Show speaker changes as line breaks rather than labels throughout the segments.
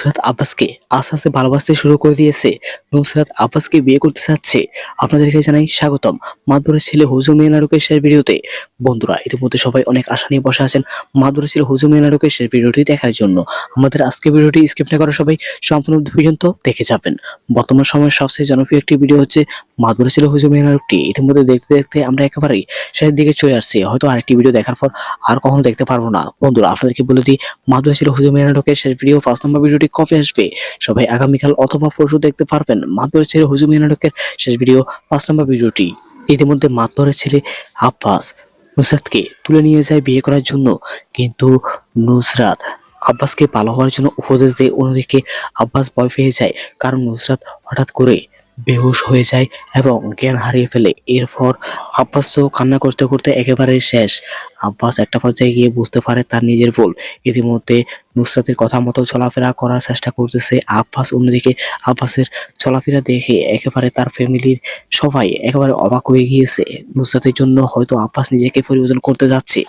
নুসরাত আব্বাসকে আস্তে আস্তে ভালোবাসতে শুরু করে দিয়েছে। নুসরাত আব্বাসকে বিয়ে করতে চাচ্ছে। আপনাদেরকে জানাই স্বাগতম মাদবরের ছেলে হুজুর মিয়ানারুকের শেষ ভিডিওতে। বন্ধুরা, ইতিমধ্যে সবাই অনেক আশা নিয়ে বসে আছেন মাদবরের ছেলে হুজুর মিয়ানারুকের শেষ ভিডিওটি দেখার জন্য। আমাদের আজকে ভিডিওটি স্কিপ না করে সবাই সম্পূর্ণ পর্যন্ত দেখে যাবেন। বর্তমান সময়ের সবচেয়ে জনপ্রিয় একটি ভিডিও হচ্ছে মাদবরের ছেলে হুজুর মিয়ানারুকটি ইতিমধ্যে দেখতে দেখতে আমরা একেবারেই শেষের দিকে চলে আসছি। হয়তো আরেকটি ভিডিও দেখার পর আর কখনো দেখতে পারব না। বন্ধুরা, আপনাদেরকে বলে দিই মাদুয়া ছিল হুজুর মিয়ানাটকের শেষ ভিডিও ফার্স্ট নাম্বার ভিডিওটি কবে আসবে? সবাই আগামীকাল অথবা পরশু দেখতে পারবেন মাদুয়া ছিল হুজুর মিয়ানাটকের শেষ ভিডিও পাঁচ নম্বর ভিডিওটি। ইতিমধ্যে মাতবরের ছেলে আব্বাস নুসরাতকে তুলে নিয়ে যায় বিয়ে করার জন্য। কিন্তু নুসরাত আব্বাসকে ভালো হওয়ার জন্য উপদেশ দেয়, অন্যদিকে আব্বাস ভয় পেয়ে যায়। কারণ নুসরাত হঠাৎ করে বেহুশ হয়ে যায় এবং জ্ঞান হারিয়ে ফেলে। এরপর আব্বাস তো কান্না করতে করতে একেবারে শেষ। আব্বাস একটা পর্যায়ে গিয়ে বুঝতে পারে তার নিজের ভুল। ইতিমধ্যে নুসরাতের কথা মতো চলাফেরা করার চেষ্টা করতেছে আব্বাস। অন্যদিকে আব্বাসের চলাফেরা দেখে একেবারে তার ফ্যামিলির সবাই একেবারে অবাক হয়ে গিয়েছে। নুসরাতের জন্য হয়তো আব্বাস নিজেকে পরিবর্তন করতে যাচ্ছে।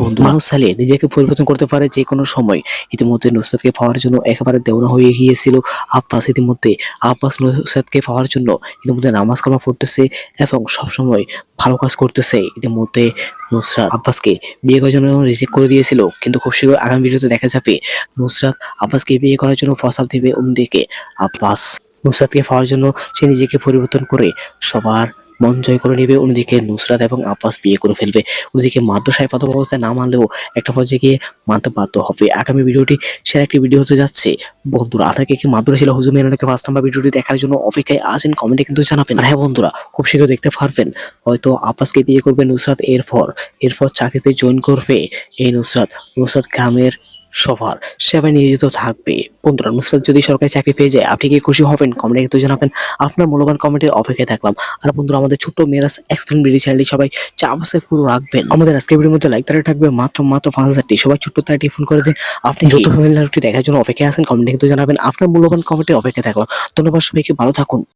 বন্ধু মানুষ চাইলে নিজেকে পরিবর্তন করতে পারে যে কোনো সময়। ইতিমধ্যে নুসরাতকে পাওয়ার জন্য একেবারে দেওনা হয়ে গিয়েছিল আব্বাস। ইতিমধ্যে আব্বাস নুসরাতকে পাওয়ার জন্য ইতিমধ্যে নামাজ কালাম পড়তেছে এবং সবসময় ভালো কাজ করতেছে। ইতিমধ্যে নুসরাত আব্বাসকে বিয়ে করার জন্য রিজেক্ট করে দিয়েছিল, কিন্তু খুব শীঘ্রই আগামী ভিডিওতে দেখা যাবে নুসরাত আব্বাসকে বিয়ে করার জন্য ফসাব দেবে অন্যদিকে আব্বাস। নুসরাতকে পাওয়ার জন্য সে নিজেকে পরিবর্তন করে সবার মন জয় করে নেবে, অন্যদিকে নুসরাত এবং আব্বাস বিয়ে করে ফেলবে। অন্যদিকে মাদ্রাসায় প্রথম অবস্থায় না মানলেও একটা পর্যায়ে গিয়ে মানতে বাধ্য হবে। আগামী ভিডিওটি সেরা একটি ভিডিও হতে যাচ্ছে। বন্ধুরা, আপনাকে কি মাদ্রাসা ছিল হুজুর মেনাকে ফার্স্ট নাম্বার ভিডিওটি দেখার জন্য অপেক্ষায় আছেন? কমেন্টে কিন্তু জানাবেন। হ্যাঁ বন্ধুরা, খুব শীঘ্র দেখতে পারবেন। হয়তো আব্বাসকে বিয়ে করবে নুসরাত, এরপর এরপর চাকরিতে জয়েন করবে এই নুসরাত। নুসরাত গ্রামের সবার সেবায় নিয়োজিত থাকবে। বন্ধুরা নুসরাত যদি সরকারি চাকরি পেয়ে যায় আপনি কি খুশি হবেন? কমেন্টে কিন্তু জানাবেন। আপনার মূল্যবান কমেন্টের অপেক্ষায় থাকলাম। আর বন্ধুরা আমাদের ছোট্ট মেয়েরা এক্সপ্লেন ভিডিও চ্যানেলটি সবাই চাপাসে পুরো রাখবেন। আমাদের আজকে ভিডিওর মধ্যে লাইক তারা থাকবে মাত্র মাত্র পাঁচ হাজারটি সবাই ছোট্ট তাই ফোন করে দিন। আপনি যত ফ্যামিলি দেখার জন্য অপেক্ষায় আছেন কমেন্টে কিন্তু জানাবেন। আপনার মূল্যবান কমেন্টের অপেক্ষায় থাকলাম। ধন্যবাদ সবাইকে ভালো থাকুন।